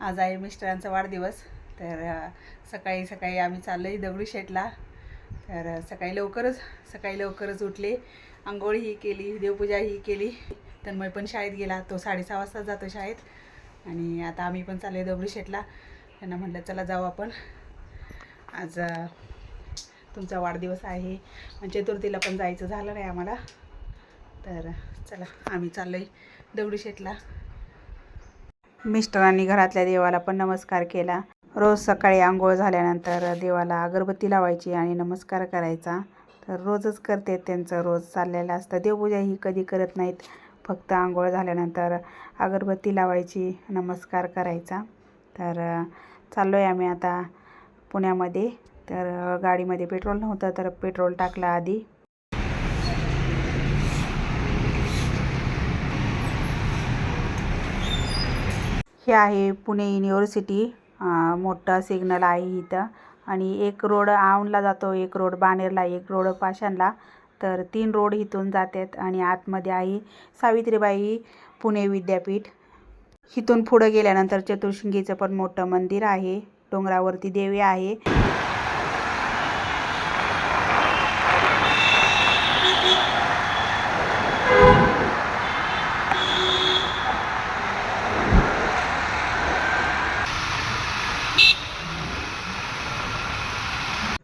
आज आहे मिस्टरांचा वाढदिवस. तर सकाळी सकाळी आम्ही चाललो आहे दगडूशेठला तर सकाळी लवकरच सकाळी लवकरच उठले. आंघोळ ही केली देवपूजा ही केली. तन्मय पण शाळेत गेला तो साडेसहा वाजता जातो शाळेत. आणि आता आम्ही पण चाललो आहे दगडूशेठला त्यांना म्हटलं चला जाऊ आपण. आज तुमचा वाढदिवस आहे. चतुर्थीला पण जायचं झालं नाही आम्हाला. तर चला आम्ही चाललो आहे दगडूशेठला मिस्टरांनी घरातल्या देवाला पण नमस्कार केला. रोज सकाळी आंघोळ झाल्यानंतर देवाला अगरबत्ती लावायची आणि नमस्कार करायचा. तर रोजच करते त्यांचं रोज चाललेलं असतं. देवपूजा ही कधी करत नाहीत. फक्त आंघोळ झाल्यानंतर अगरबत्ती लावायची नमस्कार करायचा. तर चाललो आहे आम्ही आता पुण्यामध्ये. तर गाडीमध्ये पेट्रोल नव्हतं तर पेट्रोल टाकलं आधी. हे आहे पुणे युनिव्हर्सिटी मोठा सिग्नल आहे इथं. आणि एक रोड आऊनला जातो एक रोड बाणेरला एक रोड पाषाणला. तर तीन रोड इथून जातात आणि आतमध्ये आहे सावित्रीबाई पुणे विद्यापीठ. इथून पुढं गेल्यानंतर चतुर्शिंगीचं पण मोठं मंदिर आहे. डोंगरावरती देवी आहे.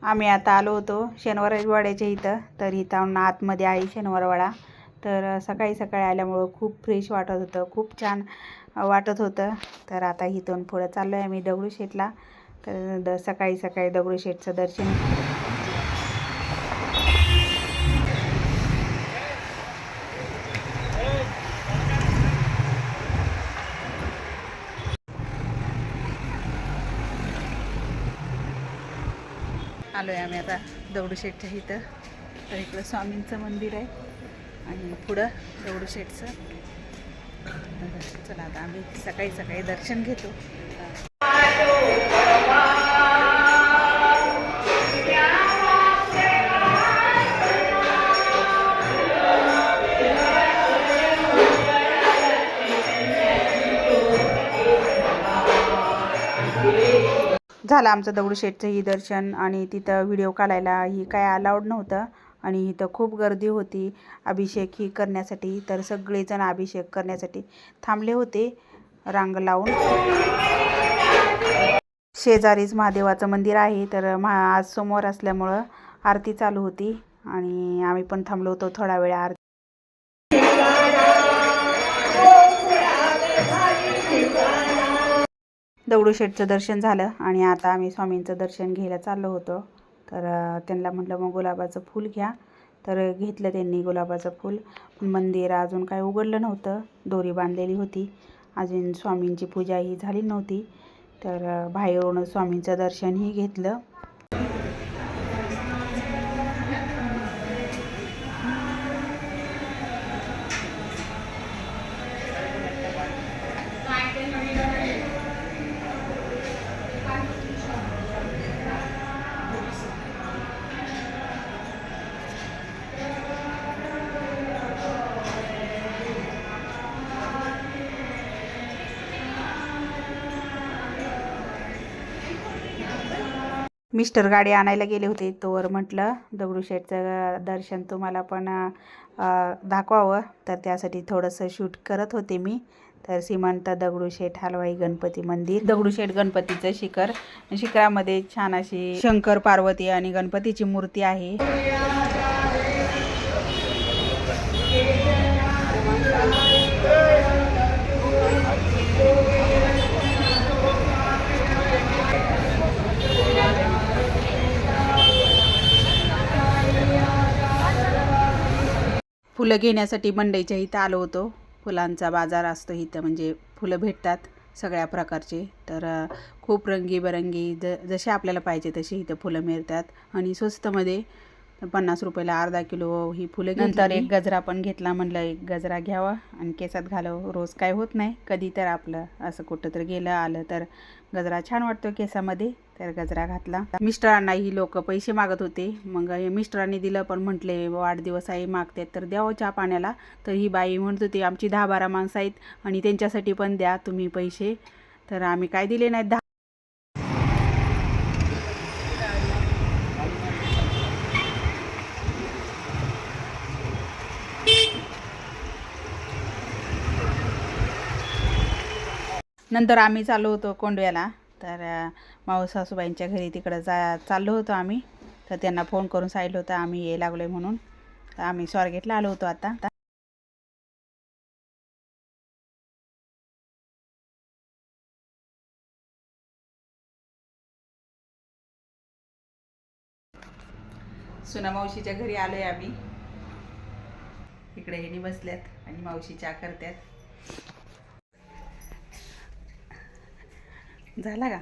आम्ही आता आलो होतो शनिवारवाड्याच्या इथं. तर इथं आतमध्ये आहे शनिवारवाडा. तर सकाळी सकाळी आल्यामुळं खूप फ्रेश वाटत होतं. खूप छान वाटत होतं. तर आता इथून पुढं चाललो आहे आम्ही दगडूशेठला. तर द सकाळी सकाळी दगडूशेठचं दर्शन आलो आहे आम्ही आता दगडूशेठच्या इथं. तर इकडं स्वामींचं मंदिर आहे आणि पुढं दगडूशेठचं. चला आता आम्ही सकाळी सकाळी दर्शन घेतो. झालं आमचं दगडूशेठचं ही दर्शन आणि तिथं व्हिडिओ काढायला ही काय अलाउड नव्हतं. आणि इथं खूप गर्दी होती अभिषेक ही करण्यासाठी. तर सगळेजण अभिषेक करण्यासाठी थांबले होते. रांग लावून. शेजारीच महादेवाचं मंदिर आहे. तर महा आज सोमवार असल्यामुळं आरती चालू होती. आणि आम्ही पण थांबलो होतो थोडा वेळ आरती दगडूशेठचं दर्शन झालं आणि आता आम्ही स्वामींचं दर्शन घ्यायला चाललो होतो. तर त्यांना म्हटलं मग गुलाबाचं फूल घ्या. तर घेतलं त्यांनी गुलाबाचं फूल. मंदिर अजून काय उघडलं नव्हतं. दोरी बांधलेली होती. अजून स्वामींची पूजाही झाली नव्हती. तर बाहेरून स्वामींचं दर्शनही घेतलं. मिस्टर गाडी आणायला गेले होते तोवर म्हटलं दगडूशेठचं दर्शन तुम्हाला पण दाखवावं. तर त्यासाठी थोडंसं शूट करत होते मी. तर श्रीमंत दगडूशेठ हलवाई गणपती मंदिर. दगडूशेठ गणपतीचं शिखर. शिखरामध्ये छान अशी शंकर पार्वती आणि गणपतीची मूर्ती आहे. फुलं घेण्यासाठी मंडईच्या इथं आलो होतो. फुलांचा बाजार असतो इथं म्हणजे फुलं भेटतात सगळ्या प्रकारचे. तर खूप रंगीबेरंगी ज जसे आपल्याला पाहिजे तशी इथं फुलं मिळतात. आणि स्वस्तमध्ये पन्नास रुपयाला अर्धा किलो ही फुलं नंतर एक गजरा पण घेतला म्हणलं एक गजरा घ्यावा आणि केसात घालावं. रोज काय होत नाही कधी तर आपलं असं कुठं तर गेलं आलं तर गजरा छान वाटतो केसामध्ये तर गजरा घातला. मिस्टरांना ही लोक पैसे मागत होते. मग हे मिस्टरांनी दिलं पण म्हटले वाढदिवस आहे मागतात तर द्यावं चहा पाण्याला. तर ही बाई म्हणत होती आमची दहा बारा माणसं आहेत आणि त्यांच्यासाठी पण द्या तुम्ही पैसे. तर आम्ही काय दिले नाहीत दहा नंतर आम्ही चाललो होतो कोंडव्याला. तर माऊ सासूबाईंच्या घरी तिकडं जा चाललो होतो आम्ही. तर त्यांना फोन करून सांगितलं होतं आम्ही ये लागलो आहे म्हणून. तर आम्ही स्वारगेटला आलो होतो आता. सुना मावशीच्या घरी आलोय आम्ही. इकडे हेनी बसल्यात आणि मावशी चहा करतात झाला का?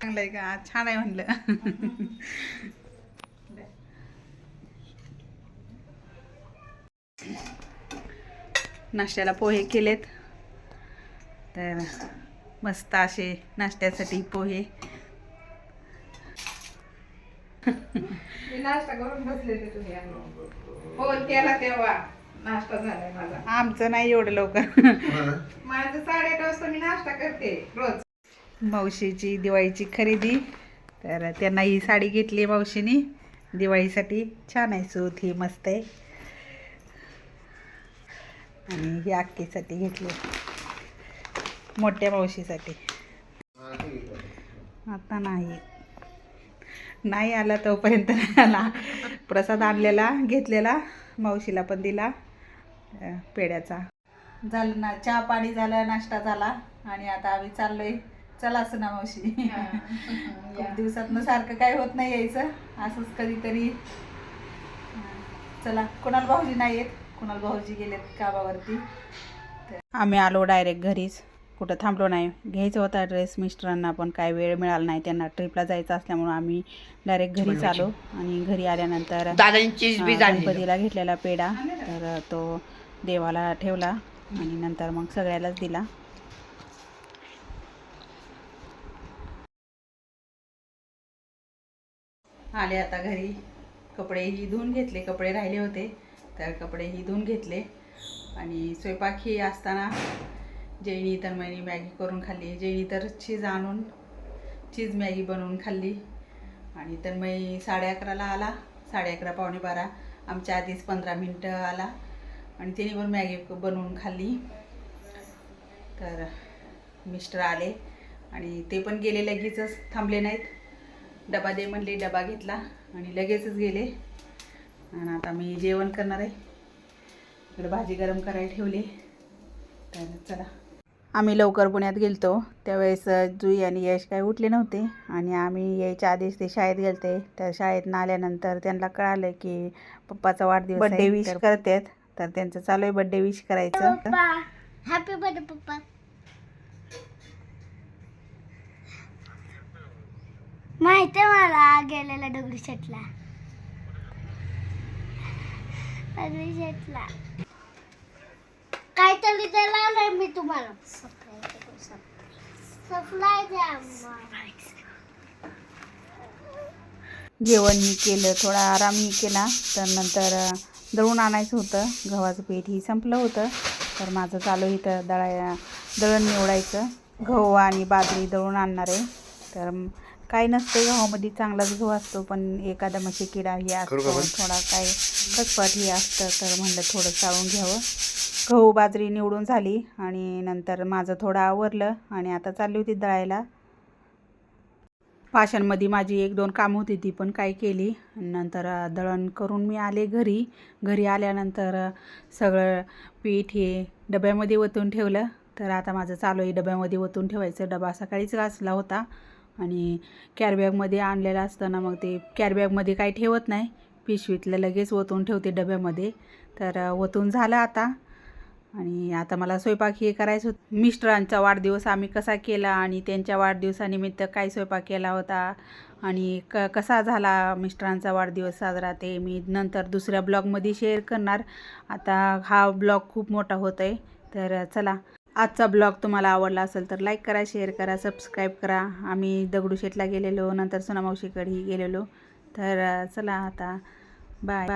चांगलं आहे का? छान आहे म्हणलं. नाश्त्याला पोहे केलेत. तर मस्त असे नाश्त्यासाठी पोहे. नाश्ता करून बसले ते तुम्ही. फोन केला तेव्हा. नाश्ता झालाय माझा. आमचं नाही एवढं लवकर. माझं साडेआठ वाजता मी नाश्ता करते रोज. मावशीची दिवाळीची खरेदी. तर त्यांना ही साडी घेतली मावशीनी. दिवाळीसाठी छान आहे सूत ही मस्त आहे. आणि ही आक्कीसाठी घेतली मोठ्या मावशीसाठी. आता नाही. नाही आला तोपर्यंत नाही आला. प्रसाद आणलेला घेतलेला मावशीला पण दिला पेड्याचा झालं ना चहा पाणी झालं नाश्ता झाला आणि आता आम्ही चाललोय. चला असं ना मावशी. खूप दिवसातनं सारखं काय होत नाही यायचं. असंच कधीतरी. चला कुणाल भाऊजी नाही येत. कुणाल भाऊजी गेलेत कामावरती आम्ही आलो डायरेक्ट घरीच. कुठं थांबलो नाही. घ्यायचा होता ड्रेस मिस्टरांना पण काय वेळ मिळाला नाही. त्यांना ट्रिपला जायचं असल्यामुळं आम्ही डायरेक्ट घरीच आलो आणि घरी आल्यानंतर गणपतीला घेतलेला पेढा. तर तो देवाला ठेवला आणि नंतर मग सगळ्यालाच दिला. आले आता घरी. कपडेही धुवून घेतले. कपडे राहिले होते. तर कपडेही धुवून घेतले. आणि स्वयंपाक ही असताना जेणी तर मैनी मॅगी करून खाल्ली. जेणी तर चीज आणून चीज मॅगी बनवून खाल्ली. आणि तर मी साडे अकराला आला. साडे अकरा पावणे बारा. आमच्या आधीच पंधरा मिनटं आला. आणि तिने पण मॅगी बनवून खाल्ली. तर मिस्टर आले. आणि ते पण गेले लगेचच. थांबले नाहीत. डबा दे म्हणले डबा घेतला. आणि लगेचच गेले. आणि आता मी जेवण करणार आहे. इकडं भाजी गरम करायला ठेवली. तर चला. आम्ही लवकर पुण्यात गेलतो. त्यावेळेस जुई आणि यश काय उठले नव्हते आणि आम्ही यायच्या आधीच ते शाळेत गेलते. तर शाळेत आल्यानंतर त्यांना कळालं की पप्पाचा वाढदिवस बड्डे विश करतात. तर त्यांचं चालू आहे बड्डे विश करायचं. Happy birthday papa. माहिती आहे मला गेलेला दगडी शेटला. शेटला. काहीतरी त्याला आलंय मी तुम्हाला. सप्लाय द्या जेवणही केलं थोडा आरामही केला तर नंतर दळून आणायचं होतं. गव्हाचं पीठही संपलं होतं. तर माझं चालू इथं दळा दळण निवडायचं. गहू आणि बाजरी दळून आणणार आहे. तर म, काही नसते गव्हामध्ये चांगलाच गहू असतो पण एखादा मशी किडा हे असतो थोडा काय खचपट हे असतं तर म्हणलं थोडं चाळून घ्यावं. गहू बाजरी निवडून झाली आणि नंतर माझं थोडं आवरलं आणि आता चालली होती दळायला. पाषाणमध्ये माझी एक दोन कामं होती ती पण काय केली. नंतर दळण करून मी आले घरी. घरी आल्यानंतर सगळं पीठ हे डब्यामध्ये ओतून ठेवलं. तर आता माझं चालू आहे डब्यामध्ये ओतून ठेवायचं. डबा सकाळीच घासला होता आणि कॅरबॅगमध्ये आणलेलं असतं ना मग ते कॅरबॅगमध्ये काही ठेवत नाही. पिशवीतलं लगेच ओतून ठेवते डब्यामध्ये. तर ओतून झालं आता. आणि आता मला स्वयंपाक हे करायचं होतं. मिस्टरांचा वाढदिवस आम्ही कसा केला आणि त्यांच्या वाढदिवसानिमित्त काय स्वयंपाक केला होता आणि क कसा झाला मिस्टरांचा वाढदिवस साजरा ते मी नंतर दुसऱ्या ब्लॉगमध्ये शेअर करणार. आता हा ब्लॉग खूप मोठा होत आहे तर चला. आजचा ब्लॉग तुम्हाला आवडला असेल तर लाईक करा शेअर करा सबस्क्राईब करा. आम्ही दगडूशेठला गेलेलो नंतर सोनामावशीकडेही गेलेलो. तर चला आता. बाय.